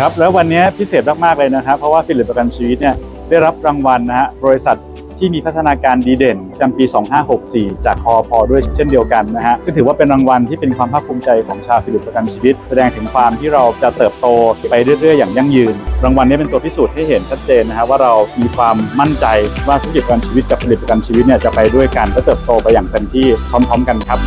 ครับแล้ววันนี้พิเศษมากๆเลยนะครับ เพราะว่าฟิลิปประกันชีวิตเนี่ยได้รับรางวัลนะฮะบริษัทที่มีพัฒนาการดีเด่นประจำปี 2564 จากคอพอด้วยเช่นเดียวกันนะฮะซึ่งถือว่าเป็นรางวัลที่เป็นความภาคภูมิใจของชาวฟิลิปประกันชีวิต แสดงถึงความที่เราจะเติบโตไปเรื่อยๆ อย่างยั่งยืน รางวัลนี้เป็นตัวพิสูจน์ให้เห็นชัดเจนนะฮะว่าเรามีความมั่นใจว่าธุรกิจประกันชีวิตกับผลิตประกันชีวิตเนี่ยจะไปด้วยกันและเติบโตไปอย่างเต็มที่พร้อม ๆ กันครับ